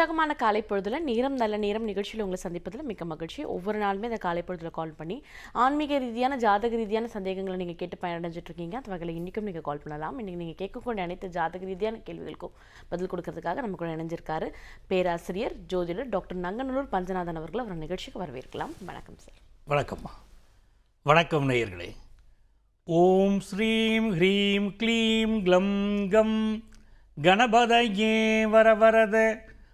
உற்சாகமான காலை பொழுதில் நேரம் நல்ல நேரம் நிகழ்ச்சியில் உங்களை சந்திப்பதில் மிக்க மகிழ்ச்சி. ஒவ்வொரு நாளுமே இந்த காலை பொழுதில் கால் பண்ணி ஆன்மீக ரீதியான ஜாதக ரீதியான சந்தேகங்களை நீங்கள் கேட்டு பயனடைஞ்சிட்டு இருக்கீங்க அந்த வகையில் இன்றைக்கும் நீங்கள் கால் பண்ணலாம். இன்னைக்கு நீங்கள் கேட்கக்கூடிய அனைத்து ஜாதக ரீதியான கேள்விகளுக்கும் பதில் கொடுக்கறதுக்காக நம்ம கூட இணைஞ்சிருக்காரு. பேராசிரியர் ஜோதிடர் டாக்டர் நங்கநல்லூர் பஞ்சநாதன் அவர்கள் அவர் நிகழ்ச்சிக்கு வரவேற்கலாம். வணக்கம் சார். வணக்கம்மா. வணக்கம் நேயர்களே. ஓம் ஸ்ரீம் ஹ்ரீம் க்ளீம் க்ளம் கம். கணபதயே வரவரத.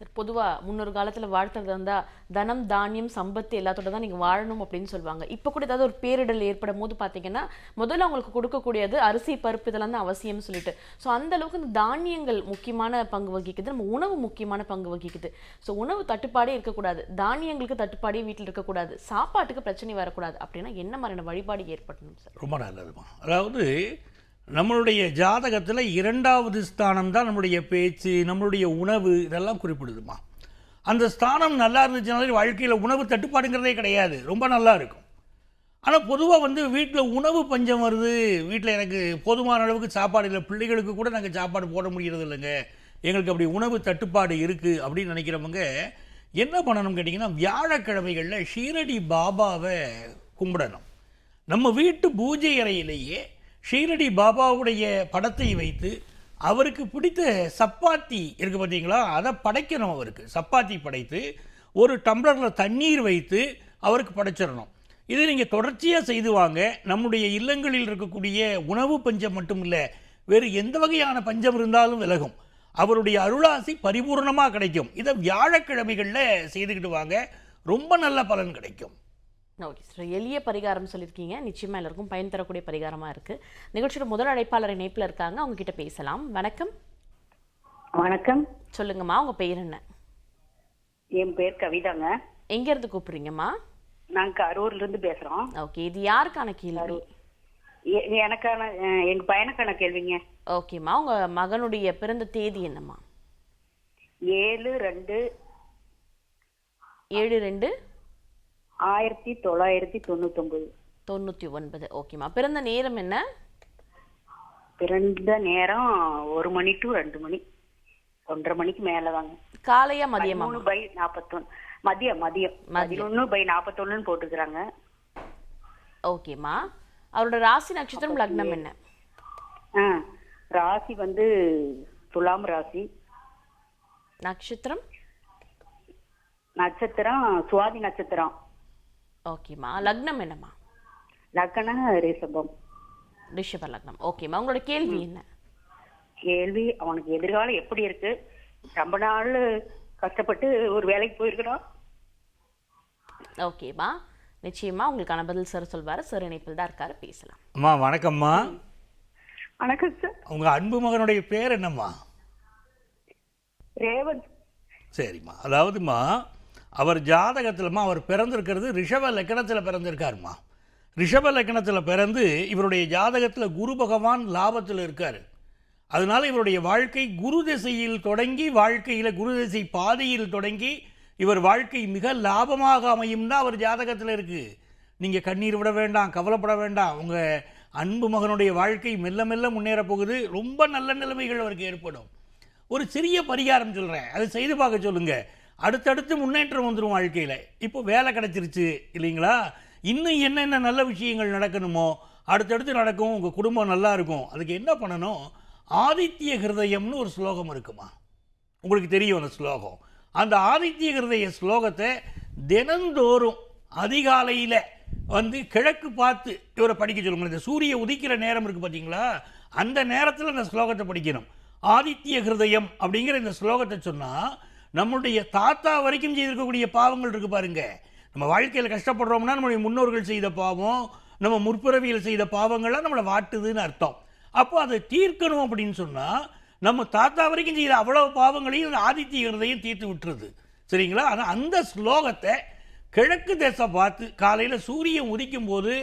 சார் பொதுவாக முன்னொரு காலத்தில் வாழ்த்துறது வந்தால் தனம் தானியம் சம்பத்து எல்லாத்தோட தான் நீங்கள் வாழணும் அப்படின்னு சொல்லுவாங்க. இப்போ கூட ஏதாவது ஒரு பேரிடல் ஏற்படும் போது பார்த்தீங்கன்னா முதல்ல அவங்களுக்கு கொடுக்கக்கூடியது அரிசி பருப்பு இதெல்லாம் தான் அவசியம்னு சொல்லிட்டு. ஸோ அந்த அளவுக்கு இந்த தானியங்கள் முக்கியமான பங்கு வகிக்குது. நம்ம உணவு முக்கியமான பங்கு வகிக்குது. ஸோ உணவு தட்டுப்பாடே இருக்கக்கூடாது. தானியங்களுக்கு தட்டுப்பாடே வீட்டில் இருக்கக்கூடாது. சாப்பாட்டுக்கு பிரச்சனை வரக்கூடாது. அப்படின்னா என்ன மாதிரியான வழிபாடு ஏற்படணும் சார்? ரொம்ப நல்லதுமா. அதாவது நம்மளுடைய ஜாதகத்தில் இரண்டாவது ஸ்தானம் தான் நம்மளுடைய பேச்சு நம்மளுடைய உணவு இதெல்லாம் குறிப்பிடுதுமா? அந்த ஸ்தானம் நல்லா இருந்துச்சுனாலே வாழ்க்கையில் உணவு தட்டுப்பாடுங்கிறதே கிடையாது. ரொம்ப நல்லா இருக்கும். ஆனால் பொதுவாக வந்து வீட்டில் உணவு பஞ்சம் வருது. வீட்டில் எனக்கு போதுமான அளவுக்கு சாப்பாடு இல்லை. பிள்ளைகளுக்கு கூட நாங்கள் சாப்பாடு போட முடியறது இல்லைங்க. எங்களுக்கு அப்படி உணவு தட்டுப்பாடு இருக்குது அப்படின்னு நினைக்கிறவங்க என்ன பண்ணணும் கேட்டிங்கன்னா வியாழக்கிழமைகளில் ஷீரடி பாபாவை கும்பிடணும். நம்ம வீட்டு பூஜை அறையிலேயே ஷீரடி பாபாவுடைய படத்தை வைத்து அவருக்கு பிடித்த சப்பாத்தி இருக்கு பார்த்தீங்களா? அதை படைக்கணும் அவருக்கு. சப்பாத்தி படைத்து ஒரு டம்ளரில் தண்ணீர் வைத்து அவருக்கு படைச்சிடணும். இதை நீங்கள் தொடர்ச்சியாக செய்து வாங்க. நம்முடைய இல்லங்களில் இருக்கக்கூடிய உணவு பஞ்சம் மட்டும் இல்லை வேறு எந்த வகையான பஞ்சம் இருந்தாலும் விலகும். அவருடைய அருளாசி பரிபூர்ணமாக கிடைக்கும். இதை வியாழக்கிழமைகளில் செய்துக்கிட்டு வாங்க. ரொம்ப நல்ல பலன் கிடைக்கும். ஓகே சார் எளிய பரிகாரம் சொல்லியிருக்கீங்க. நிச்சயமா எல்லாருக்கும் பயன் தரக்கூடிய பரிகாரமா இருக்கு. நிகழ்ச்சியோட முதல் அழைப்பாளர் இணைப்புல இருக்காங்க. அவங்க கிட்ட பேசலாம். வணக்கம். வணக்கம். சொல்லுங்கம்மா உங்க பெயர் என்ன? என் பேர் கவிதாங்க. எங்க இருந்து கூப்பிடுறீங்கம்மா? நாங்க கரூர்ல இருந்து பேசுறோம். ஓகே இது யாருக்கான கேள்வி? எனக்கான அஹ், எங்க பையனுக்கான கேள்விங்க. ஓகேம்மா உங்க மகனுடைய பிறந்த தேதி என்னம்மா? ஏழு ரெண்டு. ஏழு ரெண்டு. ஆயிரத்தி தொள்ளாயிரத்தி தொண்ணூத்தி ஒன்பது. தொண்ணூத்தி ஒன்பது ஓகேம்மா பிறந்த நேரம் என்ன? பிறந்த நேரம் ஒரு மணி டு ரெண்டு மணி. ஒன்றரை மணிக்கு மேலதாங்க. காலையா மதியமா? மூணு பை நாப்பத்தொன்னு மதியம் மதியம். பதினொன்னு பை நாப்பத்தொன்னுன்னு போட்டுக்கிறாங்க. ஓகேம்மா அவரோட ராசி நட்சத்திரம் லக்னம் என்ன? ஆ ராசி வந்து துலாம் ராசி. நட்சத்திரம்? நட்சத்திரம் சுவாதி நட்சத்திரம். ஓகேம்மா லக்னம் என்னம்மா? லக்கண ரிஷபம். ரிஷப லக்னம். ஓகேம்மா உங்களோட கேள்வி என்ன? கேள்வி அவனுக்கு எதிர்காலம் எப்படி இருக்கு? ரொம்ப நாள் கஷ்டப்பட்டு ஒரு வேலைக்கு போயிருக்கிறான் ஓகேம்மா நிச்சயமா உங்களுக்கான பதில் சார் சொல்வாரு. சார் இணைப்பில் தான் இருக்காரு. பேசலாம். அம்மா வணக்கம்மா வணக்கம் சார் உங்கள் அன்பு மகனுடைய பேர் என்னம்மா? ரேவந்த். சரிம்மா. அதாவதுமா அவர் ஜாதகத்தில்மா அவர் பிறந்திருக்கிறது ரிஷப லக்கணத்தில் பிறந்திருக்காருமா? ரிஷப லக்கணத்தில் பிறந்து இவருடைய ஜாதகத்தில் குரு பகவான் லாபத்தில் இருக்கார். அதனால் இவருடைய வாழ்க்கை குரு திசையில் தொடங்கி வாழ்க்கையில் குரு திசை பாதையில் தொடங்கி இவர் வாழ்க்கை மிக லாபமாக அமையும் தான் அவர் ஜாதகத்தில் இருக்குது நீங்கள் கண்ணீர் விட வேண்டாம் கவலைப்பட வேண்டாம். உங்கள் அன்பு மகனுடைய வாழ்க்கை மெல்ல மெல்ல முன்னேறப் போகுது. ரொம்ப நல்ல நிலைமைகள் அவருக்கு ஏற்படும். ஒரு சிறிய பரிகாரம் சொல்கிறேன் அதை செய்து பார்க்க சொல்லுங்கள் அடுத்தடுத்து முன்னேற்றம் வந்துடும் வாழ்க்கையில். இப்போ வேலை கிடைச்சிருச்சு இல்லைங்களா? இன்னும் என்னென்ன நல்ல விஷயங்கள் நடக்கணுமோ அடுத்தடுத்து நடக்கும் உங்கள் குடும்பம் நல்லா இருக்கும். அதுக்கு என்ன பண்ணணும்? ஆதித்ய ஹிருதயம்னு ஒரு ஸ்லோகம் இருக்குமா? உங்களுக்கு தெரியும் அந்த ஸ்லோகம். அந்த ஆதித்ய ஹிருதய ஸ்லோகத்தை தினந்தோறும் அதிகாலையில் வந்து கிழக்கு பார்த்து இவரை படிக்க சொல்லுங்க இந்த சூரிய உதிக்கிற நேரம் இருக்குது பார்த்தீங்களா? அந்த நேரத்தில் அந்த ஸ்லோகத்தை படிக்கணும். ஆதித்ய ஹிருதயம் அப்படிங்கிற இந்த ஸ்லோகத்தை சொன்னால் நம்முடைய தாத்தா வரைக்கும் செய்திருக்கக்கூடிய பாவங்கள் இருக்குது பாருங்க. நம்ம வாழ்க்கையில் கஷ்டப்படுறோம்னா நம்முடைய முன்னோர்கள் செய்த பாவம் நம்ம முற்பிறவியில் செய்த பாவங்கள்லாம் நம்மளை வாட்டுதுன்னு அர்த்தம். அப்போ அதை தீர்க்கணும் அப்படின்னு சொன்னால் நம்ம தாத்தா வரைக்கும் செய்த அவ்வளவு பாவங்களையும் இந்த தீர்த்து விட்டுருது. சரிங்களா? ஆனால் அந்த ஸ்லோகத்தை கிழக்கு தேசம் பார்த்து காலையில் சூரியன் உதிக்கும் போது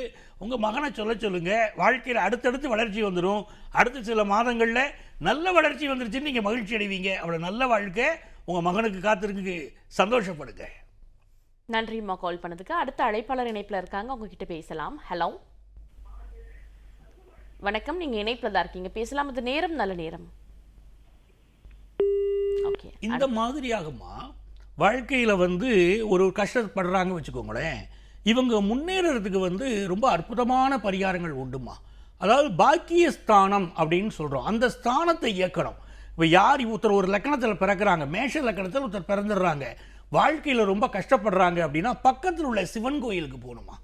உங்கள் மகனை சொல்ல சொல்லுங்கள் வாழ்க்கையில் அடுத்தடுத்து வளர்ச்சி வந்துடும் அடுத்த சில மாதங்களில் நல்ல வளர்ச்சி வந்துருச்சுன்னு நீங்கள் மகிழ்ச்சி அடைவீங்க. அவ்வளோ நல்ல வாழ்க்கை உங்கள் மகனுக்கு காத்திருக்கு சந்தோஷப்படுங்க. நன்றிம்மா கால் பண்ணதுக்கு. அடுத்த அழைப்பாளர் இணைப்புல இருக்காங்க. உங்ககிட்ட பேசலாம். ஹலோ. வணக்கம். நீங்க இணைப்புல தான் இருக்கீங்க. பேசலாம். இது நேரம் நல்ல நேரம். ஓகே இந்த மாதிரியாகமா? வாழ்க்கையில் வந்து ஒரு கஷ்டப்படுறாங்க வச்சுக்கோங்களேன். இவங்க முன்னேறதுக்கு வந்து ரொம்ப அற்புதமான பரிகாரங்கள் உண்டுமா அதாவது பாக்கிய ஸ்தானம் அப்படின்னு சொல்கிறோம் அந்த ஸ்தானத்தை இயக்கணும். இப்போ யார் ஒருத்தர் ஒரு லக்கணத்தில் பிறக்கிறாங்க? மேஷ லக்கணத்தில் ஒருத்தர் பிறந்துடுறாங்க. வாழ்க்கையில் ரொம்ப கஷ்டப்படுறாங்க அப்படின்னா பக்கத்தில் உள்ள சிவன் கோயிலுக்கு போகணுமா?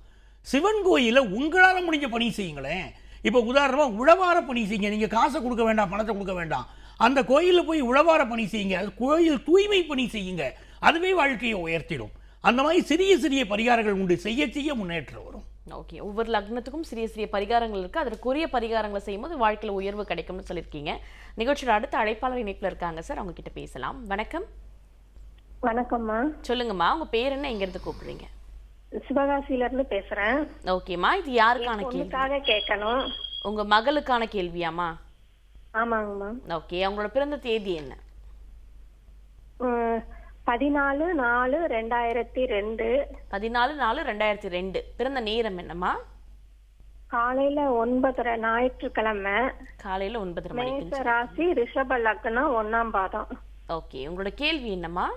சிவன் கோயிலில் உங்களால் முடிஞ்ச பணி செய்யுங்களேன். இப்போ உதாரணமாக உழவார பணி செய்யுங்க. நீங்கள் காசை கொடுக்க வேண்டாம் பணத்தை கொடுக்க வேண்டாம். அந்த கோயிலில் போய் உழவார பணி செய்யுங்க. அது கோயில் தூய்மை பணி செய்யுங்க. அதுவே வாழ்க்கையை உயர்த்திடும். அந்த மாதிரி சிறிய சிறிய பரிகாரங்கள் உண்டு. செய்ய செய்ய முன்னேற்றம் வரும். ஓகே ஒவ்வொரு லக்னத்துக்கும் சிறிய சிறிய பரிகாரங்கள் இருக்கு. அதற்குரிய பரிகாரங்களை செய்யும்போது வாழ்க்கையில உயர்வு கிடைக்கும்னு சொல்லியிருக்கீங்க. நிகழ்ச்சியோட அடுத்த அழைப்பாளர் இணைப்புல இருக்காங்க சார். அவங்க கிட்ட பேசலாம். வணக்கம். வணக்கம்மா. சொல்லுங்கம்மா. உங்க பேர் என்ன? எங்க இருந்து கூப்பிடுறீங்க? சிவகாசியில இருந்து பேசுறேன். ஓகேம்மா. இது யாருக்கான கேள்வி? கேட்கணும். உங்க மகளுக்கான கேள்வியாம்மா? ஆமாங்கம்மா. ஓகே. அவங்களோட பிறந்த தேதி என்ன? பதினாலு நாலு ரெண்டாயிரத்தி ரெண்டு. பதினாலு நாலு ரெண்டாயிரத்தி ரெண்டு. பிறந்த நேரம் என்னம்மா? காலையில ஒன்பதரை ஞாயிற்றுக்கிழமை. காலையில ஒன்பதரை மணிக்கு மேச ராசி ரிஷப லக்னம் ஒன்னாம் பாதம். ஓகே உங்களோட கேள்வி என்னம்மா?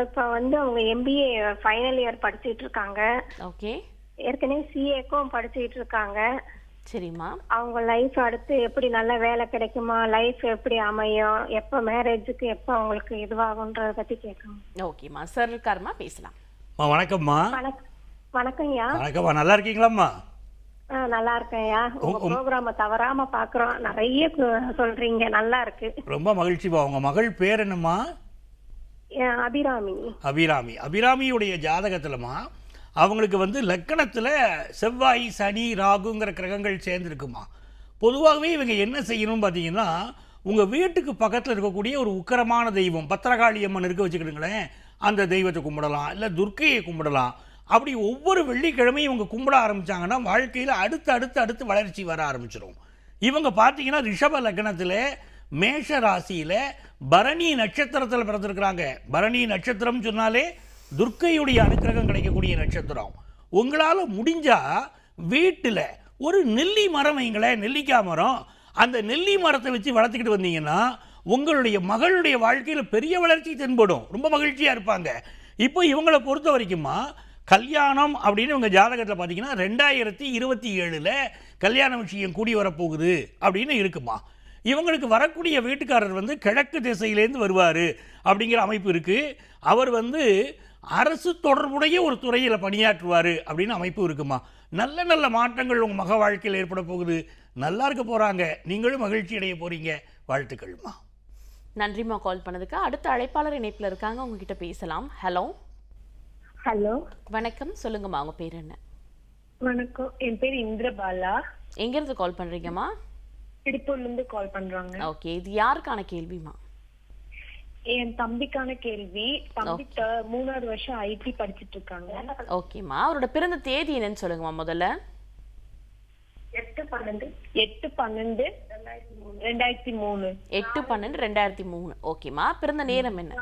இப்ப வந்து அவங்க எம்பிஏ ஃபைனல் இயர் படிச்சிட்டு இருக்காங்க. ஓகே. ஏற்கனவே சிஏக்கும் படிச்சிட்டு இருக்காங்க. சரிம்மா. அவங்க லைஃப் அடுத்து எப்படி நல்ல வேலை கிடைக்குமா? லைஃப் எப்படி அமையும்? எப்ப மேரேஜுக்கு எப்ப அவங்களுக்கு இதுவாகுன்றத பத்தி கேட்கணும். ஓகேம்மா. சார் இருக்காருமா பேசலாம். அம்மா வணக்கம்மா. வணக்கம் வணக்கம்யா. வணக்கம்மா நல்லா இருக்கீங்களாம்மா? ஆ, நல்லா இருக்கேன்யா. உங்க ப்ரோக்ராம தவறாம பாக்குறோம். நிறைய கு- சொல்றீங்க. நல்லா இருக்கு. ரொம்ப மகிழ்ச்சிப்பா. உங்கள் மகள் பேர் என்னம்மா? ஏன் அபிராமி. அபிராமி. அபிராமியுடைய ஜாதகத்திலமா அவங்களுக்கு வந்து லக்கணத்தில் செவ்வாய் சனி ராகுங்கிற கிரகங்கள் சேர்ந்துருக்குமா? பொதுவாகவே இவங்க என்ன செய்யணும்னு பார்த்தீங்கன்னா உங்கள் வீட்டுக்கு பக்கத்தில் இருக்கக்கூடிய ஒரு உக்கரமான தெய்வம் பத்திரகாளி அம்மன் இருக்க வச்சுக்கிடுங்களேன் அந்த தெய்வத்தை கும்பிடலாம் இல்லை துர்க்கையை கும்பிடலாம். அப்படி ஒவ்வொரு வெள்ளிக்கிழமையும் இவங்க கும்பிட ஆரம்பித்தாங்கன்னா வாழ்க்கையில் அடுத்து அடுத்து அடுத்து வளர்ச்சி வர ஆரம்பிச்சிடும் இவங்க பார்த்தீங்கன்னா ரிஷப லக்னத்தில் மேஷ ராசியில் பரணி நட்சத்திரத்தில் பிறந்திருக்கிறாங்க. பரணி நட்சத்திரம் சொன்னாலே துர்க்கையுடைய அனுக்கிரகம் கிடைக்கக்கூடிய நட்சத்திரம். உங்களால் முடிஞ்சால் வீட்டில் ஒரு நெல்லி மரம் வைங்களேன் நெல்லிக்காய் மரம். அந்த நெல்லி மரத்தை வச்சு வளர்த்துக்கிட்டு வந்தீங்கன்னா உங்களுடைய மகளுடைய வாழ்க்கையில் பெரிய வளர்ச்சி தென்படும். ரொம்ப மகிழ்ச்சியாக இருப்பாங்க. இப்போ இவங்களை பொறுத்த வரைக்குமா கல்யாணம் அப்படின்னு இவங்க ஜாதகத்தில் பார்த்தீங்கன்னா ரெண்டாயிரத்தி இருபத்தி ஏழில் கல்யாண விஷயம் கூடி வரப்போகுது அப்படின்னு இருக்குமா? இவங்களுக்கு வரக்கூடிய வீட்டுக்காரர் வந்து கிழக்கு திசையிலேருந்து வருவார் அப்படிங்கிற அமைப்பு இருக்குது அவர் வந்து அரசு தொடர்புடைய ஒரு துறையில் பணியாற்றுவார் அப்படின்னு அமைப்பு இருக்குமா? நல்ல நல்ல மாற்றங்கள் உங்கள் மக வாழ்க்கையில் ஏற்பட போகுது. நல்லா இருக்க போகிறாங்க நீங்களும் மகிழ்ச்சி அடைய போகிறீங்க வாழ்த்துக்கள்மா. நன்றிம்மா கால் பண்ணதுக்கு. அடுத்த அழைப்பாளர் இணைப்புல இருக்காங்க. உங்ககிட்ட பேசலாம். ஹலோ. ஹலோ. வணக்கம். சொல்லுங்கம்மா உங்க பேர் என்ன? வணக்கம். என் பேர் இந்திரபாலா. எங்க இருந்து கால் பண்றீங்கம்மா? திருப்பூர்ல இருந்து கால் பண்றாங்க. ஓகே. இது யாருக்கான கேள்விமா என் தம்பிக்கான கேள்வி. தம்பி மூணாவது வருஷம் ஐடி படிச்சிட்டு இருக்காங்க. ஓகேம்மா அவரோட பிறந்த தேதி என்னன்னு சொல்லுங்கம்மா முதல்ல. எட்டு பன்னெண்டு. எட்டு பன்னெண்டு. ரெண்டாயிரத்தி மூணு. எட்டு பன்னெண்டு ரெண்டாயிரத்தி மூணு. ஓகேம்மா பிறந்த நேரம் என்ன?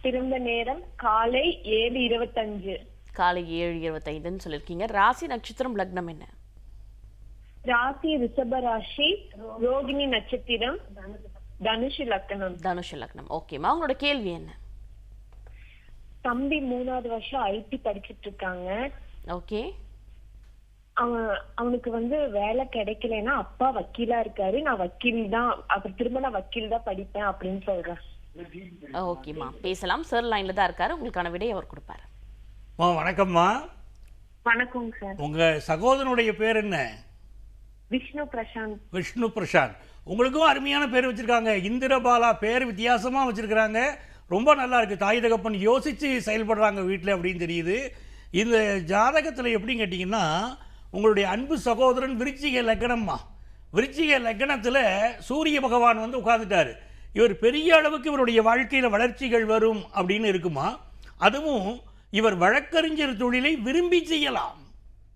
பிறந்த நேரம் காலை ஏழு இருபத்தஞ்சு. காலை ஏழு இருபத்தைந்துன்னு சொல்லியிருக்கீங்க. ராசி நட்சத்திரம் லக்னம் என்ன? ராசி ரிஷப ராசி ரோகிணி நட்சத்திரம். தனுஷ் லக்கணம் தனுஷ லக்னம். ஓகேம்மா உங்களோட கேள்வி என்ன? தம்பி மூணாவது வருஷம் ஐடி படிச்சிட்டு இருக்காங்க. ஓகே அவன் அவனுக்கு வந்து வேலை கிடைக்கலன்னா அப்பா வக்கீலா இருக்காரு. நான் வக்கீல் தான். அப்புறம் திரும்ப நான் வக்கீல் தான் படிப்பேன் அப்படின்னு சொல்றேன் ஓகேம்மா பேசலாம். சார் லைன்ல தான் இருக்காரு. உங்களுக்கான விடை அவர் கொடுப்பாரு. வணக்கம்மா. வணக்கங்க சார். உங்க சகோதரனுடைய பேர் என்ன? விஷ்ணு பிரசாந்த் விஷ்ணு பிரசாந்த் உங்களுக்கும் அருமையான பேர் வச்சிருக்காங்க. இந்திரபாலா பேர் வித்தியாசமாக வச்சிருக்கிறாங்க. ரொம்ப நல்லா இருக்கு. தாய் தகப்பன் யோசிச்சு செயல்படுறாங்க வீட்டில் அப்படின்னு தெரியுது. இந்த ஜாதகத்தில் எப்படின்னு கேட்டிங்கன்னா உங்களுடைய அன்பு சகோதரன் விருச்சிக லக்னம்மா. விருச்சிக லக்னத்தில் சூரிய பகவான் வந்து உட்காந்துட்டார் இவர் பெரிய அளவுக்கு இவருடைய வாழ்க்கையில் வளர்ச்சிகள் வரும் அப்படின்னு இருக்குமா? அதுவும் இவர் வழக்கறிஞர் தொழிலை விரும்பி செய்யலாம்.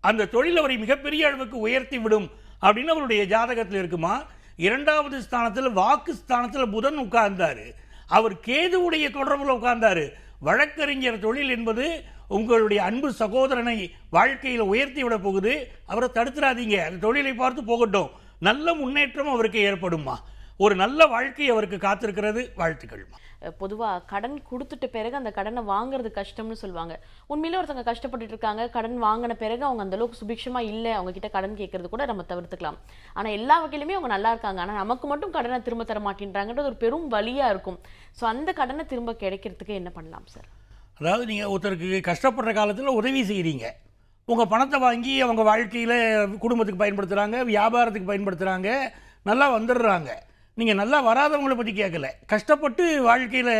அந்த தொழில் அவரை மிகப்பெரிய அளவுக்கு உயர்த்தி விடும். அப்படின்னு அவருடைய ஜாதகத்தில் இருக்குமா? இரண்டாவது ஸ்தானத்தில் வாக்கு ஸ்தானத்தில் புதன் உட்கார்ந்தார். அவர் கேதுவுடைய தொடர்பில் உட்கார்ந்தார். வழக்கறிஞர் தொழில் என்பது உங்களுடைய அன்பு சகோதரனை வாழ்க்கையில் உயர்த்தி விட போகுது. அவரை தடுத்துறாதீங்க. அந்த தொழிலை பார்த்து போகட்டும். நல்ல முன்னேற்றம் அவருக்கு ஏற்படுமா ஒரு நல்ல வாழ்க்கை அவருக்கு காத்திருக்கிறது. வாழ்த்துக்கள்மா அஹ் பொதுவா கடன் கொடுத்துட்ட பிறகு அந்த கடனை வாங்குறது கஷ்டம்னு சொல்லுவாங்க. உண்மையிலே ஒருத்தவங்க கஷ்டப்பட்டுட்டு இருக்காங்க. கடன் வாங்கின பிறகு அவங்க அந்த அளவுக்கு சுபிக்ஷமா இல்லை. அவங்க கிட்ட கடன் கேட்கறது கூட நம்ம தவிர்த்துக்கலாம். ஆனா எல்லா வகையிலுமே அவங்க நல்லா இருக்காங்க. ஆனா நமக்கு மட்டும் கடனை திரும்ப தர மாட்டேன்றாங்கன்றது ஒரு பெரும் வலியா இருக்கும். ஸோ அந்த கடனை திரும்ப கிடைக்கிறதுக்கு என்ன பண்ணலாம் சார் அதாவது நீங்கள் ஒருத்தருக்கு கஷ்டப்படுற காலத்தில் உதவி செய்கிறீங்க உங்கள் பணத்தை வாங்கி அவங்க வாழ்க்கையில் குடும்பத்துக்கு பயன்படுத்துகிறாங்க வியாபாரத்துக்கு பயன்படுத்துகிறாங்க நல்லா வந்துடுறாங்க. நீங்கள் நல்லா வராதவங்களை பற்றி கேட்கல கஷ்டப்பட்டு வாழ்க்கையில்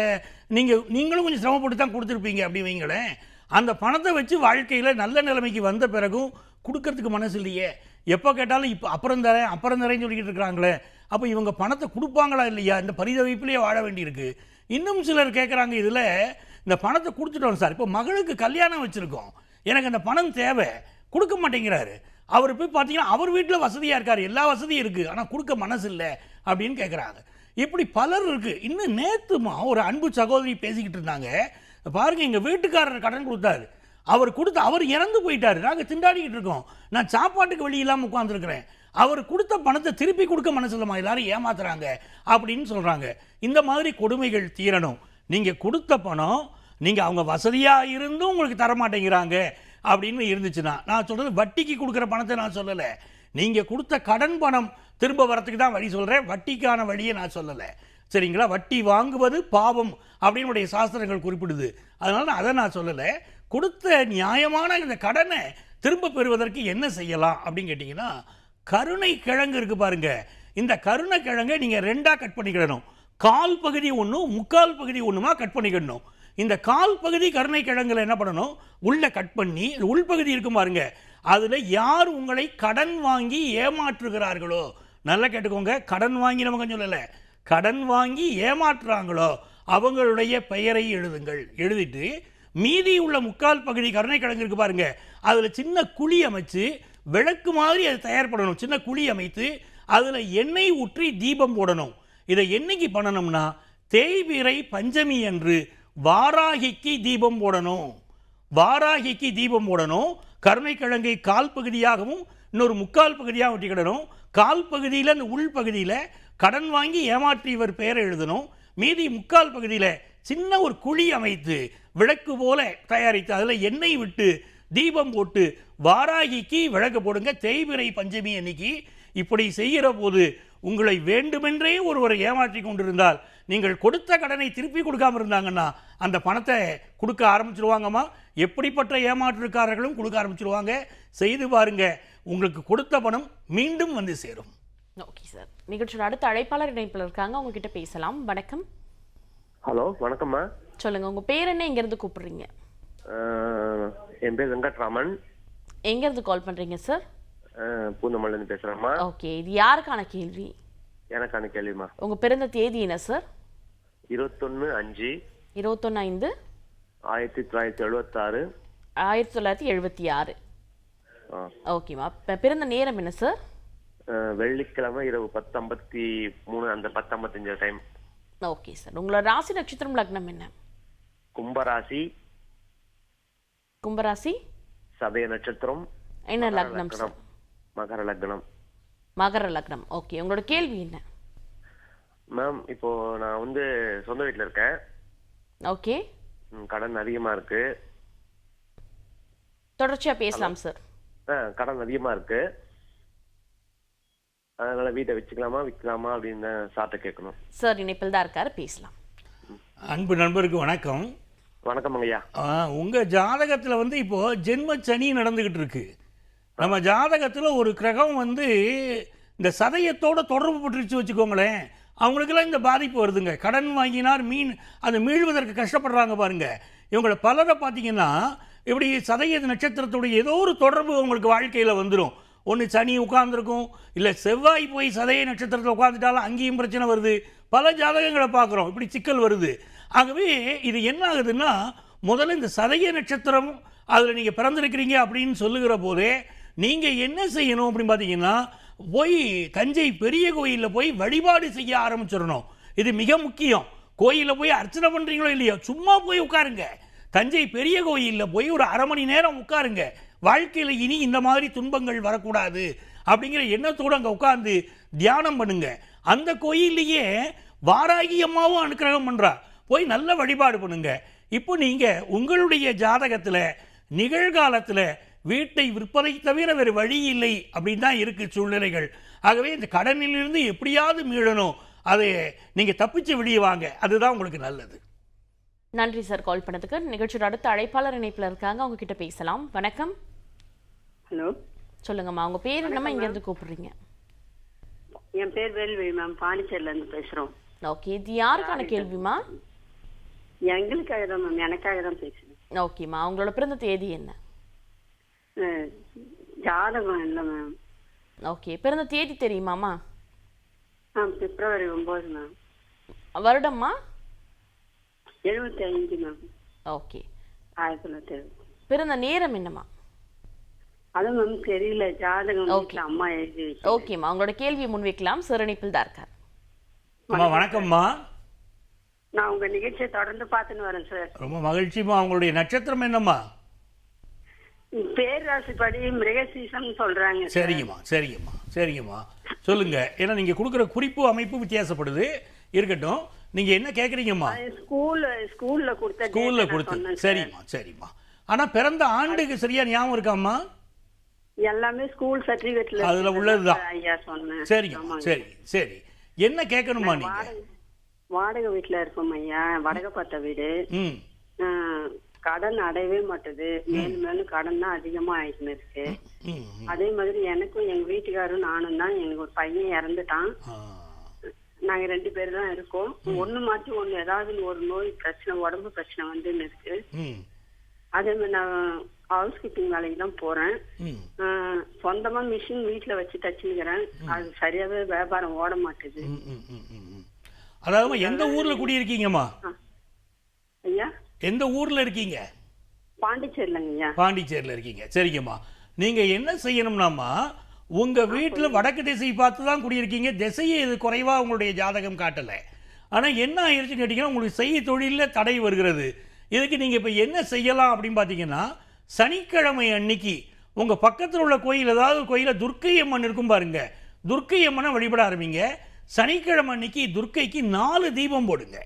நீங்கள் நீங்களும் கொஞ்சம் சிரமப்பட்டு தான் கொடுத்துருப்பீங்க அப்படி வைங்களேன். அந்த பணத்தை வச்சு வாழ்க்கையில் நல்ல நிலைமைக்கு வந்த பிறகும் கொடுக்கறதுக்கு மனசு இல்லையே. எப்போ கேட்டாலும் இப்போ அப்புறம் தரேன் அப்புறம் தரேன்னு சொல்லிக்கிட்டு இருக்கிறாங்களே. அப்போ இவங்க பணத்தை கொடுப்பாங்களா இல்லையா? இந்த பரிதவிப்பிலேயே வாழ வேண்டியிருக்கு. இன்னும் சிலர் கேட்குறாங்க இதில் இந்த பணத்தை கொடுத்துட்டோம் சார். இப்போ மகளுக்கு கல்யாணம் வச்சுருக்கோம். எனக்கு அந்த பணம் தேவை. கொடுக்க மாட்டேங்கிறாரு. அவர் போய் பார்த்தீங்கன்னா அவர் வீட்டில் வசதியாக இருக்கார். எல்லா வசதியும் இருக்குது ஆனால் கொடுக்க மனசு இல்லை அப்படின்னு கேட்குறாங்க இப்படி பலர் இருக்குது இன்னும் நேத்துமா ஒரு அன்பு சகோதரி பேசிக்கிட்டு இருந்தாங்க. பாருங்க எங்கள் வீட்டுக்காரர் கடன் கொடுத்தாரு. அவர் கொடுத்து அவர் இறந்து போயிட்டாரு. நாங்கள் திண்டாடிக்கிட்டு இருக்கோம். நான் சாப்பாட்டுக்கு வழி இல்லாமல் உட்காந்துருக்கிறேன் அவர் கொடுத்த பணத்தை திருப்பி கொடுக்க மனசு எல்லாரும் ஏமாத்துறாங்க அப்படின்னு சொல்கிறாங்க இந்த மாதிரி கொடுமைகள் தீரணும். நீங்கள் கொடுத்த பணம் நீங்கள் அவங்க வசதியாக இருந்தும் உங்களுக்கு தர மாட்டேங்கிறாங்க அப்படின்னு இருந்துச்சுன்னா நான் சொல்கிறது வட்டிக்கு கொடுக்குற பணத்தை நான் சொல்லலை. நீங்கள் கொடுத்த கடன் பணம் திரும்ப வரத்துக்கு தான் வழி சொல்கிறேன் வட்டிக்கான வழியை நான் சொல்லலை. சரிங்களா? வட்டி வாங்குவது பாவம் அப்படின்னு உடைய சாஸ்திரங்கள் குறிப்பிடுது. அதனால நான் அதை நான் சொல்லலை. கொடுத்த நியாயமான இந்த கடனை திரும்ப பெறுவதற்கு என்ன செய்யலாம் அப்படின்னு கேட்டிங்கன்னா கருணை கிழங்கு இருக்குது பாருங்க. இந்த கருணை கிழங்கை நீங்கள் ரெண்டாக கட் பண்ணிக்கிடணும். கால் பகுதி ஒன்றும் முக்கால் பகுதி ஒன்றுமா கட் பண்ணிக்கிடணும். இந்த கால் பகுதி கருணை கிழங்குல என்ன பண்ணணும்? உள்ளே கட் பண்ணி உள்பகுதி இருக்கும் பாருங்க. அதில் யார் உங்களை கடன் வாங்கி ஏமாற்றுகிறார்களோ நல்லா கேட்டுக்கோங்க. கடன் வாங்கினவங்க சொல்லலை. கடன் வாங்கி ஏமாற்றுறாங்களோ அவங்களுடைய பெயரை எழுதுங்கள். எழுதிட்டு மீதி உள்ள முக்கால் பகுதி கருணைக்கிழங்கு இருக்கு பாருங்க. அதில் சின்ன குழி அமைச்சு விளக்கு மாதிரி அது தயார்படணும். சின்ன குழி அமைத்து அதில் எண்ணெய் ஊற்றி தீபம் போடணும். இதை என்னைக்கு பண்ணணும்னா தேய்பிறை பஞ்சமி அன்று வாராகிக்கு தீபம் போடணும். வாராகிக்கு தீபம் போடணும். கருணைக்கிழங்கை கால் பகுதியாகவும் இன்னொரு முக்கால் பகுதியாக ஒட்டிக்கிடணும் கால் பகுதியில் அந்த உள் பகுதியில் கடன் வாங்கி ஏமாற்றியவர் பெயரை எழுதணும். மீதி முக்கால் பகுதியில் சின்ன ஒரு குழி அமைத்து விளக்கு போல தயாரித்து அதில் எண்ணெய் விட்டு தீபம் போட்டு வாராகிக்கு விளக்கு போடுங்க. தேய்பிரை பஞ்சமி அன்னைக்கு இப்படி செய்கிற போது உங்களை வேண்டுமென்றே ஒருவர் ஏமாற்றி கொண்டிருந்தால் நீங்கள் கொடுத்த கடனை திருப்பி கொடுக்காம இருந்தாங்கன்னா அந்த பணத்தை கொடுக்க ஆரம்பிச்சிருவாங்கம்மா. எப்படிப்பட்ட ஏமாற்றுக்காரர்களும் கொடுக்க ஆரம்பிச்சிருவாங்க. செய்து பாருங்க உங்களுக்கு கொடுத்த பணம் மீண்டும் வந்து சேரும். ஓகே சார் நிகழ்ச்சியோட அடுத்த அழைப்பாளர் இணைப்பில் இருக்காங்க. அவங்க கிட்ட பேசலாம். வணக்கம். ஹலோ வணக்கம்மா. சொல்லுங்க உங்க பேர் என்ன? எங்க இருந்து கூப்பிடுறீங்க என் பேர் வெங்கட்ராமன். எங்க இருந்து கால் பண்றீங்க சார் அஹ், பூந்தமல்லிருந்து பேசுகிறேம்மா ஓகே இது யாருக்கான கேள்வி? எனக்கான கேள்விம்மா. உங்க பிறந்த தேதி என்ன சார் இருபத்தொன்று அஞ்சு. இருபத்தொன்னு ஐந்து. ஆயிரத்தி தொள்ளாயிரத்தி எழுபத்தாறு ஆயிரத்தி தொள்ளாயிரத்தி எழுபத்தி ஆறு. ஓகேம்மா. பிறந்த நேரம் என்ன சார் வெள்ளிக்கிழமை இரவு பத்து ஐம்பத்தி மூணு அந்த பத்து ஐம்பத்தஞ்சு டைம் ஓகே சார் உங்களோட ராசி நட்சத்திரம் லக்னம் என்ன? கும்பராசி. கும்பராசி? சதய நட்சத்திரம். என்ன லக்னம் சார் மகர லக்னம். மகர லக்னம். ஓகே உங்களோட கேள்வி என்ன? மேம் இப்போ நான் வந்து சொந்த வீட்டில் இருக்கேன். ஓகே ம், கடன் அதிகமாக இருக்கு. தொடர்ச்சியா பேசலாம் சார் கடன் அதிகமாக இருக்கு. அதனால வீட்டை வச்சுக்கலாமா விற்கலாமா அப்படின்னு சார்ட்ட கேட்கணும். சார் இணைப்பில் தான் இருக்காரு பேசலாம். அன்பு நண்பருக்கு வணக்கம். வணக்கம் ஐயா. உங்கள் ஜாதகத்தில் வந்து இப்போது ஜென்ம சனி நடந்துக்கிட்டு இருக்கு. நம்ம ஜாதகத்தில் ஒரு கிரகம் வந்து இந்த சதயத்தோட தொடர்பு பட்டுருச்சு வச்சுக்கோங்களேன். அவங்களுக்கெல்லாம் இந்த பாதிப்பு வருதுங்க. கடன் வாங்கினார் மீன் அதை மீள்வதற்கு கஷ்டப்படுறாங்க பாருங்க. இவங்களை பலரை பார்த்தீங்கன்னா இப்படி சதய நட்சத்திரத்துடைய ஏதோ ஒரு தொடர்பு உங்களுக்கு வாழ்க்கையில் வந்துடும் ஒன்று சனி உட்காந்துருக்கும் இல்லை செவ்வாய் போய் சதய நட்சத்திரத்தில் உட்காந்துட்டாலும் அங்கேயும் பிரச்சனை வருது. பல ஜாதகங்களை பார்க்குறோம். இப்படி சிக்கல் வருது. ஆகவே இது என்ன ஆகுதுன்னா முதல்ல இந்த சதய நட்சத்திரம் அதில் நீங்கள் பிறந்திருக்கிறீங்க அப்படின்னு சொல்லுகிற போதே நீங்கள் என்ன செய்யணும் அப்படின்னு பார்த்தீங்கன்னா போய் தஞ்சை பெரிய கோயிலில் போய் வழிபாடு செய்ய ஆரம்பிச்சிடணும். இது மிக முக்கியம். கோயிலில் போய் அர்ச்சனை பண்ணுறீங்களோ இல்லையோ சும்மா போய் உட்காருங்க. தஞ்சை பெரிய கோயிலில் போய் ஒரு அரை மணி நேரம் உட்காருங்க. வாழ்க்கையில் இனி இந்த மாதிரி துன்பங்கள் வரக்கூடாது. அப்படிங்கிற எண்ணத்தோடு அங்கே உட்காந்து தியானம் பண்ணுங்க. அந்த கோயில்லையே வாராகி அம்மாவும் அனுக்கிரகம் பண்ணுறா போய் நல்ல வழிபாடு பண்ணுங்க. இப்போ நீங்கள் உங்களுடைய ஜாதகத்தில் நிகழ்காலத்தில் வீட்டை விற்பதை தவிர வேறு வழி இல்லை அப்படின்னு தான் இருக்குது சூழ்நிலைகள். ஆகவே இந்த கடனிலிருந்து எப்படியாவது மீளணும். அதை நீங்கள் தப்பிச்சு வெளியே வாங்க. அதுதான் உங்களுக்கு நல்லது. நன்றி சார் கால் பண்ணதுக்கு. நிகழ்ச்சியோட அடுத்த அழைப்பாளர் இணைப்புல இருக்காங்க. அவங்க கிட்ட பேசலாம். வணக்கம். ஹலோ. சொல்லுங்கம்மா உங்க பேர் என்னம்மா? இங்க இருந்து கூப்பிடுறீங்க. என் பேர் வேல்வி மேம். பாண்டிச்சேரில இருந்து பேசுறோம். ஓகே இது யாருக்கான கேள்விமா எங்களுக்காக தான் மேம். எனக்காக தான் பேசுறேன். ஓகேம்மா உங்களோட பிறந்த தேதி என்ன? ஜாதகம் இல்லை மேம். ஓகே பிறந்த தேதி தெரியுமாம்மா? ஆ பிப்ரவரி ஒன்பது மேம். வருடம்மா? எழுபத்தி ஐந்து மேம். ஓகே ஆயிரத்தி தொள்ளாயிரத்தி பிறந்த நேரம் என்னம்மா? அது மேம் தெரியல ஜாதகம் Okay. வீட்டுல அம்மா எழுதி ஓகேம்மா உங்களோட கேள்வியை முன்வைக்கலாம். சிறணிப்பில் தான் இருக்கார். அம்மா வணக்கம்மா. நான் உங்க நிகழ்ச்சியை தொடர்ந்து பார்த்துன்னு வரேன் சார் ரொம்ப மகிழ்ச்சிமா உங்களுடைய நட்சத்திரம் என்னம்மா? பேராசிப்படி மிருகசீசம் சொல்றாங்க சார். சரிங்கம்மா சரிங்கம்மா சரிங்கம்மா. சொல்லுங்க. ஏன்னா நீங்க கொடுக்குற குறிப்பு அமைப்பு வித்தியாசப்படுது. இருக்கட்டும். நீங்க என்ன கேட்குறீங்கம்மா அது ஸ்கூல்ல ஸ்கூல்ல கொடுத்த ஸ்கூல்ல கொடுத்து. சரிம்மா சரிம்மா. ஆனா பிறந்த ஆண்டுக்கு சரியா ஞாபகம் இருக்காம்மா? எல்லாமே ஸ்கூல் சர்டிபிகேட்ல அதுல உள்ளதுதான். ஐயா சொன்னேன். சரிங்கம்மா. சரி சரி. என்ன கேட்கணுமா நீங்க? வாடகை வீட்டுல இருக்கோம் ஐயா. வடக பார்த்த வீடு கடன் அடையவே மாட்டுது. மேலும் மேலும் கடன் தான் அதிகமா ஆயிட்டு இருக்கு. அதே மாதிரி எனக்கும் எங்க வீட்டுக்காரும் நானும் தான். எனக்கு ஒரு பையன் இறந்துட்டான். நாங்க ரெண்டு பேர் தான் இருக்கோம். ஒண்ணு மாத்தி ஒண்ணு ஏதாவது ஒரு நோய் பிரச்சனை உடம்பு பிரச்சனை வந்து இருக்கு. அதே மாதிரி நான் ஹவுஸ் கீப்பிங் வேலைக்கு தான் போறேன். சொந்தமா மிஷின் வீட்டுல வச்சு தச்சுக்கிறேன் அது சரியாவே வியாபாரம் ஓட மாட்டுது. அதாவது எந்த ஊர்ல குடியிருக்கீங்கம்மா? ஐயா? எந்த ஊர்ல இருக்கீங்க? பாண்டிச்சேரிலங்க ஐயா பாண்டிச்சேரியில் இருக்கீங்க. சரிங்கம்மா. நீங்க என்ன செய்யணும்னாம்மா உங்க வீட்டில் வடக்கு திசை பார்த்து தான் குடியிருக்கீங்க. திசையை இது குறைவா உங்களுடைய ஜாதகம் காட்டலை. ஆனா என்ன ஆயிடுச்சுன்னு கேட்டீங்கன்னா உங்களுக்கு செய்ய தொழிலில் தடை வருகிறது. இதுக்கு நீங்க இப்போ என்ன செய்யலாம் அப்படின்னு பார்த்தீங்கன்னா சனிக்கிழமை அன்னைக்கு உங்க பக்கத்தில் உள்ள கோயில் ஏதாவது கோயிலில் துர்க்கை அம்மன் இருக்கும் பாருங்க. துர்க்கை அம்மனை வழிபட ஆரம்பிங்க. சனிக்கிழமை அன்னைக்கு துர்க்கைக்கு நாலு தீபம் போடுங்க.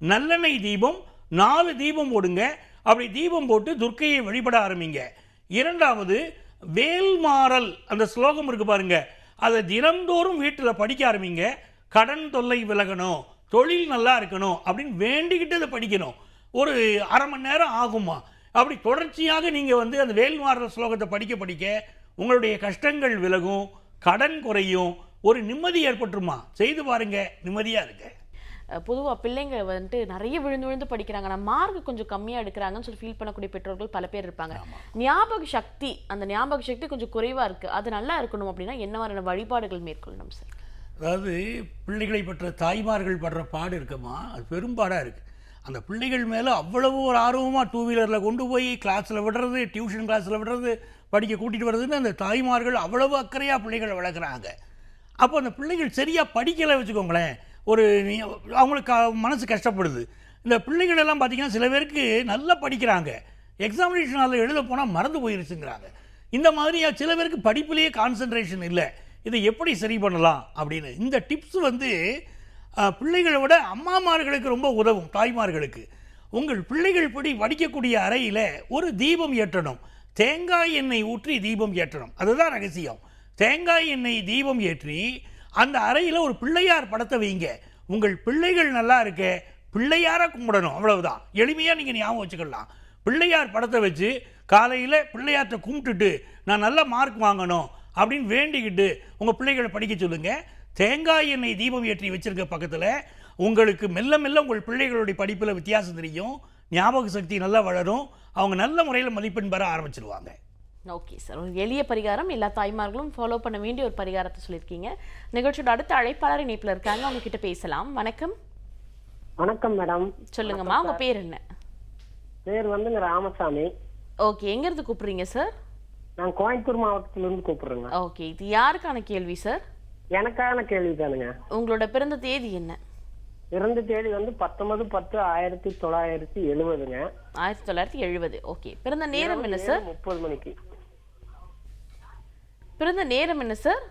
நல்லெண்ணெய் தீபம் நாலு தீபம் போடுங்க. அப்படி தீபம் போட்டு துர்க்கையை வழிபட ஆரம்பிங்க. இரண்டாவது வேல்மாறல் அந்த ஸ்லோகம் இருக்கு பாருங்க. அதை தினந்தோறும் வீட்டில் படிக்க ஆரம்பிங்க. கடன் தொல்லை விலகணும். தொழில் நல்லா இருக்கணும். அப்படின்னு வேண்டிக்கிட்டு அதை படிக்கணும். ஒரு அரை மணி நேரம் ஆகுமா? அப்படி தொடர்ச்சியாக நீங்கள் வந்து அந்த வேல்மாறல் ஸ்லோகத்தை படிக்க படிக்க உங்களுடைய கஷ்டங்கள் விலகும் கடன் குறையும் ஒரு நிம்மதி ஏற்பட்டுருமா? செய்து பாருங்க. நிம்மதியாக இருக்கேன் அஹ் பொதுவா பிள்ளைங்க வந்துட்டு நிறைய விழுந்து விழுந்து படிக்கிறாங்க. ஆனால் மார்க் கொஞ்சம் கம்மியா எடுக்கிறாங்கன்னு சொல்லி ஃபீல் பண்ணக்கூடிய பெற்றோர்கள் பல பேர் இருப்பாங்க. ஞாபக சக்தி அந்த ஞாபக சக்தி கொஞ்சம் குறைவா இருக்கு. அது நல்லா இருக்கணும் அப்படின்னா என்ன மாதிரியான வழிபாடுகள் மேற்கொள்ளணும் சார் அதாவது பிள்ளைகளை பெற்ற தாய்மார்கள் படுற பாடு இருக்குமா? அது பெரும்பாடாக இருக்குது அந்த பிள்ளைகள் மேலே அவ்வளவு ஒரு ஆர்வமாக டூ வீலரில் கொண்டு போய் கிளாஸில் விடுறது டியூஷன் கிளாஸில் விடுறது படிக்க கூட்டிகிட்டு வர்றதுன்னு அந்த தாய்மார்கள் அவ்வளவு அக்கறையாக பிள்ளைகளை வளர்க்குறாங்க. அப்போ அந்த பிள்ளைகள் சரியாக படிக்கலை வச்சுக்கோங்களேன். ஒரு நீ- அவங்களுக்கு க- மனசு கஷ்டப்படுது. இந்த பிள்ளைகளெல்லாம் பார்த்திங்கன்னா சில பேருக்கு நல்லா படிக்கிறாங்க. எக்ஸாமினேஷன் அதில் எழுத போனால் மறந்து போயிருச்சுங்கிறாங்க. இந்த மாதிரியாக சில பேருக்கு படிப்புலேயே கான்சென்ட்ரேஷன் இல்லை. இதை எப்படி சரி பண்ணலாம் அப்படின்னு. இந்த டிப்ஸ் வந்து பிள்ளைகளோட பிள்ளைகளை விட அம்மாமார்களுக்கு ரொம்ப உதவும் தாய்மார்களுக்கு. உங்கள் பிள்ளைகள் படி படிக்கக்கூடிய அறையில் ஒரு தீபம் ஏற்றணும். தேங்காய் எண்ணெய் ஊற்றி தீபம் ஏற்றணும். அதுதான் ரகசியம். தேங்காய் எண்ணெய் தீபம் ஏற்றி அந்த அறையில் ஒரு பிள்ளையார் படத்தை வைங்க. உங்கள் பிள்ளைகள் நல்லா இருக்க. பிள்ளையாரை கும்பிடணும். அவ்வளவுதான். எளிமையாக நீங்கள் ஞாபகம் வச்சுக்கலாம். பிள்ளையார் படத்தை வச்சு காலையில் பிள்ளையார்கிட்ட கும்பிட்டுட்டு நான் நல்ல மார்க் வாங்கணும் அப்படின்னு வேண்டிக்கிட்டு உங்கள் பிள்ளைகளை படிக்க சொல்லுங்கள் தேங்காய் எண்ணெய் தீபம் ஏற்றி வச்சுருக்க பக்கத்தில் உங்களுக்கு மெல்ல மெல்ல உங்கள் பிள்ளைகளுடைய படிப்பில் வித்தியாசம் தெரியும். ஞாபக சக்தி நல்லா வளரும். அவங்க நல்ல முறையில் மதிப்பெண் பெற ஆரம்பிச்சிருவாங்க. ஓகே சார் ஒரு எளிய பரிகாரம் எல்லா தாய்மார்களும் ஃபாலோ பண்ண வேண்டிய ஒரு பரிகாரத்தை சொல்லியிருக்கீங்க. நிகழ்ச்சியோட அடுத்த அழைப்பாளர் இணைப்பில் இருக்காங்க. அவங்க கிட்ட பேசலாம். வணக்கம். வணக்கம் மேடம் சொல்லுங்கம்மா. உங்க பேர் என்ன? பேர் வந்துங்க ராமசாமி. ஓகே எங்க இருந்து கூப்பிடுறீங்க சார் நான் கோயம்புத்தூர் மாவட்டத்திலிருந்து கூப்பிடுறேங்க. ஓகே இது யாருக்கான கேள்வி சார் எனக்கான கேள்வி தானுங்க. உங்களோட பிறந்த தேதி என்ன? இறந்த தேதி வந்து பத்தொன்பது பத்து ஆயிரத்தி தொள்ளாயிரத்தி எழுபதுங்க ஆயிரத்தி தொள்ளாயிரத்தி எழுபது ஓகே பிறந்த நேரம் என்ன சார் முப்பது மணிக்கு. பிறந்த நேரம் என்ன சார்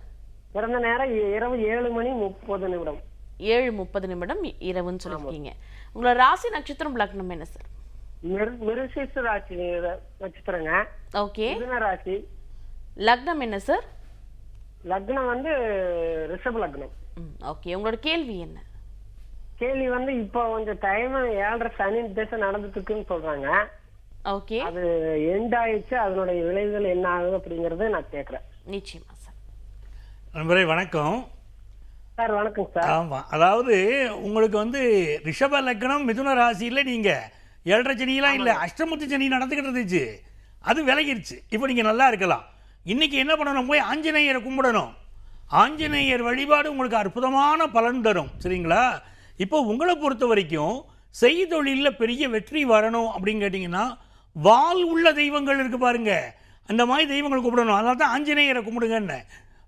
பிறந்த நேரம் இரவு ஏழு மணி முப்பது நிமிடம். ஏழு முப்பது நிமிடம் இரவுன்னு சொல்லியிருக்கீங்க உங்களோட ராசி நட்சத்திரம் லக்னம் என்ன சார் மிரு- மிருசிச ராசி நட்சத்திரங்க. ஓகே. ராசி. லக்னம் என்ன சார் லக்னம் வந்து ரிஷப லக்னம். ஓகே. உங்களோட கேள்வி என்ன? கேள்வி வந்து இப்போ கொஞ்சம் டைம் ஏழரை சனி திசை நடந்துட்டு இருக்குன்னு சொல்றாங்க. ஓகே. அது எண்ட் ஆயிடுச்சு. அதனுடைய விளைவுகள் என்ன ஆகுது அப்படிங்கறத நான் கேக்குறேன். நிச்சயமா சார். நண்பரே வணக்கம். சார் வணக்கம் சார். ஆமாம் அதாவது உங்களுக்கு வந்து ரிஷப லக்னம் மிதுன ராசியில் நீங்கள் ஏழரை சனியெல்லாம் இல்லை. அஷ்டமுத்து சனி நடந்துக்கிட்டு இருந்துச்சு. அது விலகிருச்சு. இப்போ நீங்கள் நல்லா இருக்கலாம். இன்றைக்கி என்ன பண்ணணும்? போய் ஆஞ்சநேயரை கும்பிடணும். ஆஞ்சநேயர் வழிபாடு உங்களுக்கு அற்புதமான பலன் தரும். சரிங்களா? இப்போ உங்களை பொறுத்த வரைக்கும் செய்தொழிலில் பெரிய வெற்றி வரணும் அப்படின்னு கேட்டிங்கன்னா வால் உள்ள தெய்வங்கள் இருக்குது பாருங்க. அந்த மாதிரி தெய்வங்கள் கும்பிடணும். அதனால தான் ஆஞ்சநேயரை கும்பிடுங்கன்னு.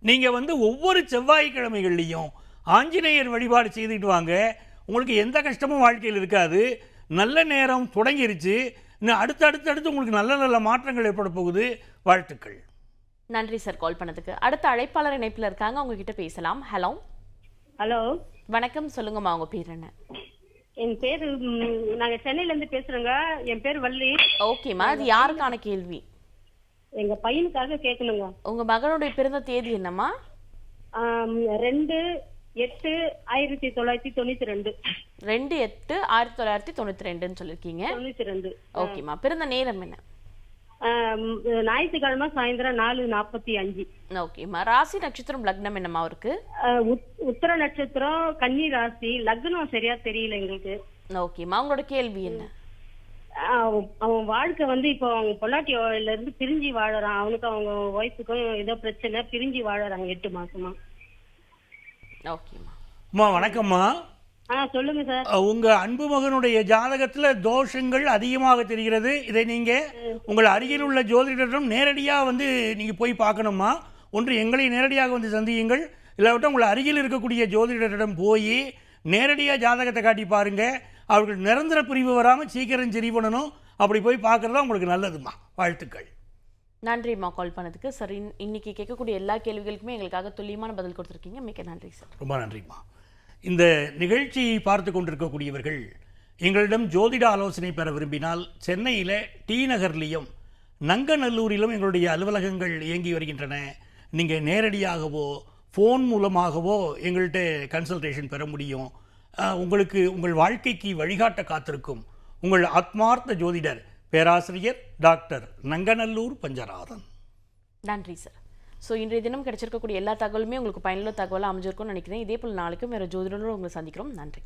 நீங்கள் வந்து ஒவ்வொரு செவ்வாய்க்கிழமைகள்லையும் ஆஞ்சநேயர் வழிபாடு செய்துட்டு வாங்க. உங்களுக்கு எந்த கஷ்டமும் வாழ்க்கையில் இருக்காது. நல்ல நேரம் தொடங்கிருச்சு. இன்னும் அடுத்து அடுத்து அடுத்து உங்களுக்கு நல்ல நல்ல மாற்றங்கள் ஏற்பட போகுது. வாழ்த்துக்கள். நன்றி சார் கால் பண்ணதுக்கு. அடுத்த அழைப்பாளர் இணைப்பில் இருக்காங்க. அவங்க கிட்ட பேசலாம். ஹலோ. ஹலோ. வணக்கம். சொல்லுங்கம்மா உங்க பேர் என்ன? என் பேரு நாங்க சென்னையில இருந்து பேசுறோங்க. என் பேர் வள்ளி. ஓகேம்மா. அது யாருக்கான கேள்வி? எங்க பையனுக்காக கேட்கணுங்க. உங்க மகனுடைய பிறந்த தேதி என்னம்மா? ரெண்டு எட்டு ஆயிரத்தி தொள்ளாயிரத்தி தொண்ணூத்தி ரெண்டு. ரெண்டு எட்டு ஆயிரத்தி தொள்ளாயிரத்தி தொண்ணூத்தி ரெண்டுன்னு சொல்லியிருக்கீங்க தொண்ணூத்தி ரெண்டு. ஓகேம்மா. பிறந்த நேரம் என்ன? ஞாயிற்றுக்கிழமை சாயந்தரம் நாலு நாற்பத்தி அஞ்சு. ஓகேம்மா. ராசி நட்சத்திரம் லக்னம் என்னம்மா உத்- உத்தர நட்சத்திரம் கன்னி ராசி. லக்னம் சரியா தெரியல எங்களுக்கு. ஓகேம்மா. உங்களோட கேள்வி என்ன? அவன் வாழ்க்கை வந்து இப்போ அவங்க பொள்ளாட்டியில இருந்து பிரிஞ்சு வாழறான். அவனுக்கு அவங்க ஒய்ஃபுக்கும் ஏதோ பிரச்சனை பிரிஞ்சு வாழறாங்க எட்டு மாசமா. அம்மா வணக்கம்மா. ஆ சொல்லுங்க சார் உங்க அன்பு மகனுடைய ஜாதகத்துல தோஷங்கள் அதிகமாக தெரிகிறது. இதை நீங்க உங்கள் அருகில் உள்ள ஜோதிடரிடம் நேரடியா வந்து நீங்க போய் பார்க்கணுமா ஒன்று எங்களை நேரடியாக வந்து சந்தியுங்கள். இல்லாவிட்டால் உங்கள் அருகில் இருக்கக்கூடிய ஜோதிடரிடம் போய் நேரடியாக ஜாதகத்தை காட்டி பாருங்க. அவர்கள் நிரந்தர பிரிவு வராமல் சீக்கிரம் சரி பண்ணணும். அப்படி போய் பார்க்கறதா உங்களுக்கு நல்லதுமா வாழ்த்துக்கள். நன்றிம்மா கால் பண்ணதுக்கு. சார் இன்- இன்னைக்கு கேட்கக்கூடிய எல்லா கேள்விகளுக்குமே எங்களுக்காக துல்லியமான பதில் கொடுத்துருக்கீங்க. மிக்க நன்றி சார். ரொம்ப நன்றிம்மா. இந்த நிகழ்ச்சியை பார்த்து கொண்டிருக்கக்கூடியவர்கள் எங்களிடம் ஜோதிட ஆலோசனை பெற விரும்பினால் சென்னையில் டி நகர்லேயும் நங்கநல்லூரிலும் எங்களுடைய அலுவலகங்கள் இயங்கி வருகின்றன. நீங்கள் நேரடியாகவோ ஃபோன் மூலமாகவோ எங்கள்கிட்ட கன்சல்டேஷன் பெற முடியும். உங்களுக்கு உங்கள் வாழ்க்கைக்கு வழிகாட்ட காத்திருக்கும் உங்கள் ஆத்மார்த்த ஜோதிடர் பேராசிரியர் டாக்டர் நங்கநல்லூர் பஞ்சநாதன். நன்றி சார் ஸோ இன்றைய தினம் கிடைச்சிருக்கக்கூடிய எல்லா தகவலுமே உங்களுக்கு பயனுள்ள தகவலாக அமைஞ்சிருக்கும்னு நினைக்கிறேன். இதே போல் நாளைக்கும் வேறு ஜோதிடரோடு உங்களை சந்திக்கிறோம். நன்றி.